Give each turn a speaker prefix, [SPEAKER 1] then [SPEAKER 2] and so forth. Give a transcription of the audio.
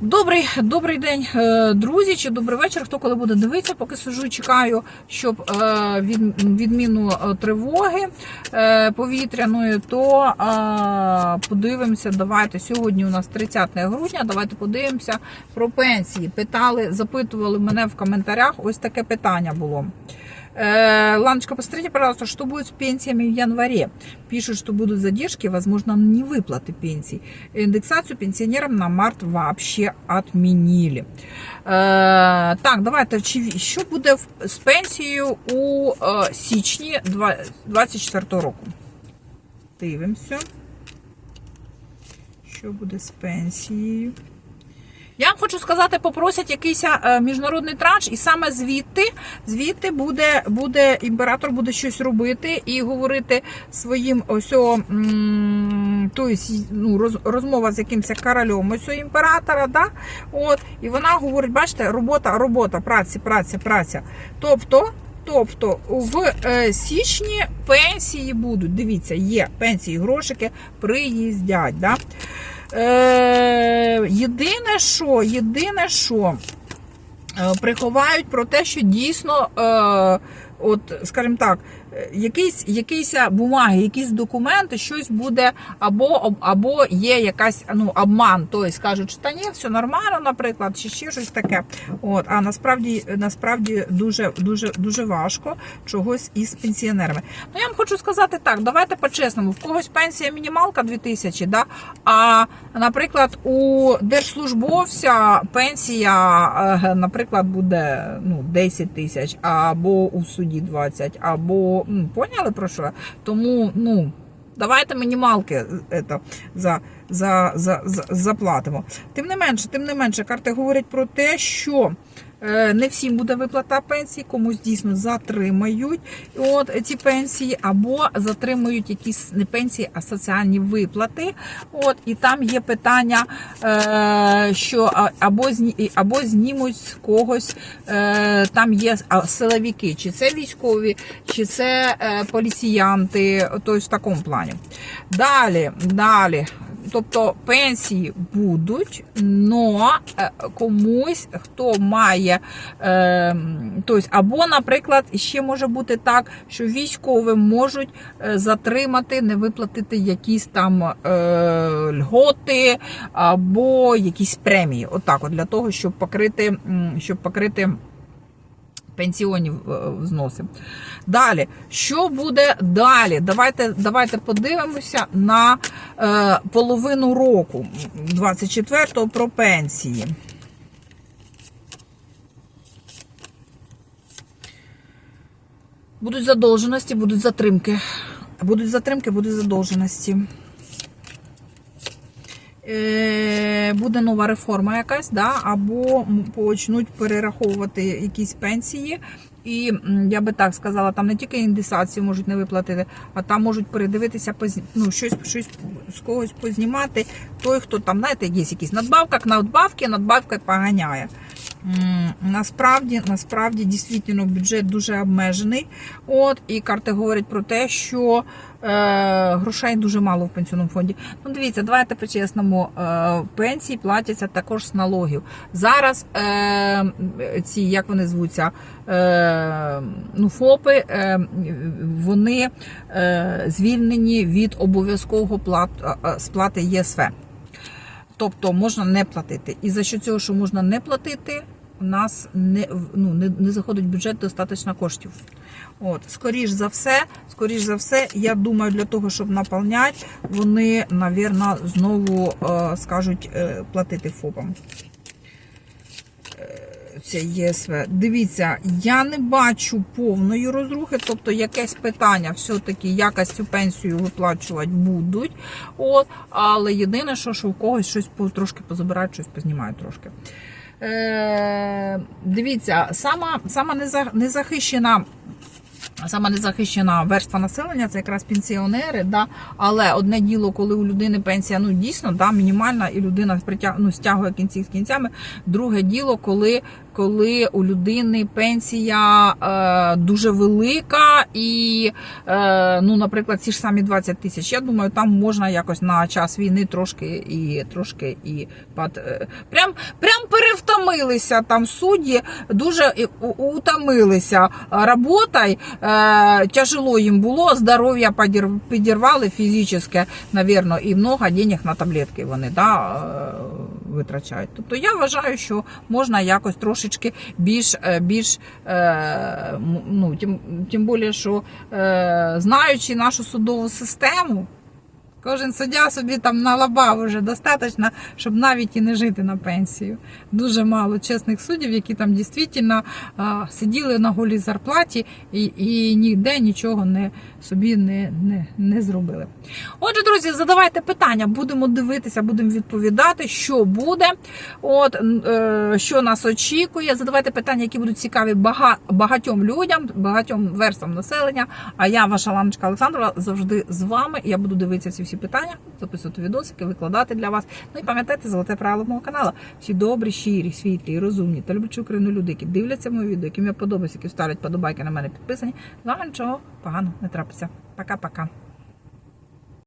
[SPEAKER 1] Добрий, добрий день, е, друзі, чи добрий вечір. Хто коли буде дивитися, поки сижу, і чекаю, щоб е, від, відміну е, тривоги повітряної, то подивимося. Давайте сьогодні. У нас 30 грудня. Давайте подивимося про пенсії. Питали, запитували мене в коментарях. Ось таке питання було. Э, Ланочка, посмотрите, пожалуйста, что будет с пенсиями в январе. Пишут, что будут задержки, возможно, не выплаты пенсий. Индексацию пенсионерам на март вообще отменили. Е, так, давайте чи що буде в- з пенсією у е, січні 24 року. Дивимося. Що буде з пенсією? Я вам хочу сказати, попросять якийсь е, міжнародний транш, і саме звідти, звідти буде, буде імператор буде щось робити і говорити своїм ось о, ну, роз, розмова з якимось королем ось імператора, да? От, і вона говорить, бачите, робота, робота, праця, праця, праця. Тобто. Тобто в е, січні пенсії будуть. Дивіться, є пенсії, грошики приїздять. Да? Е, єдине, що, єдине, що е, приховають про те, що дійсно, е, от, скажімо так, е, якісь, якісь бумаги, якісь документи, щось буде, або, або є якась ну, обман. Тобто скажуть, що ні, все нормально, наприклад, чи ще щось таке. От, а насправді, насправді дуже, дуже, дуже важко чогось із пенсіонерами. Ну, я вам хочу сказати так, давайте по-чесному, в когось пенсія мінімалка 2000, да? а, наприклад, у держслужбовця пенсія, е, наприклад, буде ну, 10 тисяч, або у суді 20, або, м, поняли про що? Тому, ну, давайте мінімалки это, за, за, за, за, заплатимо. Тим не менше, тим не менше, карти говорять про те, що е, не всім буде виплата пенсії, комусь дійсно затримають от ці пенсії, або затримують якісь не пенсії, а соціальні виплати. От і там є питання, е, що або зні- або знімуть з когось. Е, там є силовики, чи це військові, чи це е, поліціянти, тобто в такому плані. Далі, далі. Тобто пенсії будуть, но е, комусь, хто має, е, тобто, або, наприклад, ще може бути так, що військовим можуть е, затримати, не виплатити якісь там льготи або якісь премії. Отак, от для того, щоб покрити, щоб покрити пенсіонні е, взноси. Далі, що буде далі? Давайте, давайте подивимося на е, половину року 24-го про пенсії. Будуть задовженості, будуть затримки. Будуть затримки, будуть задовженості. Е, Буде нова реформа якась, да? або почнуть перераховувати якісь пенсії. І я би так сказала, там не тільки індексацію можуть не виплатити, а там можуть передивитися ну, щось, щось з когось познімати. Той, хто там, знаєте, є якісь надбавка, надбавки, надбавка поганяє. Насправді, насправді, дійсно, бюджет дуже обмежений. От, і карти говорять про те, що е, грошей дуже мало в пенсійному фонді. Ну, дивіться, давайте по-чесному, е, пенсії платяться також з налогів. Зараз е, ці, як вони звуться, е, ну, ФОПи, е, вони е, звільнені від обов'язкового плат, е, е, сплати ЄСВ. Тобто можна не платити. І за що цього, що можна не платити, у нас не, ну, не, не заходить в бюджет достатньо коштів. От, скоріш за все, скоріш за все, я думаю, для того, щоб наповняти, вони, мабуть, знову е, скажуть е, платити ФОПам. Це ЄСВ. Дивіться, я не бачу повної розрухи, тобто якесь питання все-таки якось цю пенсію виплачувати будуть. От, але єдине, що, що в когось щось трошки позабирають, щось познімають трошки. Е, дивіться, сама, сама неза- незахищена. Саме незахищена верства населення це якраз пенсіонери, да? але одне діло, коли у людини пенсія ну дійсно да, мінімальна, і людина ну, стягує кінці з кінцями. Друге діло, коли, коли у людини пенсія е, дуже велика, і, е, ну, наприклад, ці ж самі 20 тисяч. Я думаю, там можна якось на час війни трошки і трошки і пад, е, прям, прям перевтомилися там судді, дуже утомилися роботою. Е, тяжело їм було, здоров'я підірвали фізичне, навірно, і много денег на таблетки вони да, е, витрачають. Тобто я вважаю, що можна якось трошечки більш, е, більш ну, тим, тим більше, що знаючи нашу судову систему, Кожен суддя собі там налабав уже достатньо, щоб навіть і не жити на пенсію. Дуже мало чесних суддів, які там дійсно а, сиділи на голій зарплаті і, і ніде нічого не собі не, не, не зробили. Отже, друзі, задавайте питання, будемо дивитися, будемо відповідати, що буде, от, е, що нас очікує. Задавайте питання, які будуть цікаві бага, багатьом людям, багатьом верствам населення. А я, ваша Ланочка Олександрова, завжди з вами. Я буду дивитися ці всі питання, записувати відосики, викладати для вас. Ну і пам'ятайте золоте правило мого каналу. Всі добрі, щирі, світлі, розумні та люблячі Україну люди, які дивляться мої відео, яким я подобаюся, які ставлять подобайки на мене підписані. З вами нічого поганого не трапиться. Пока-пока.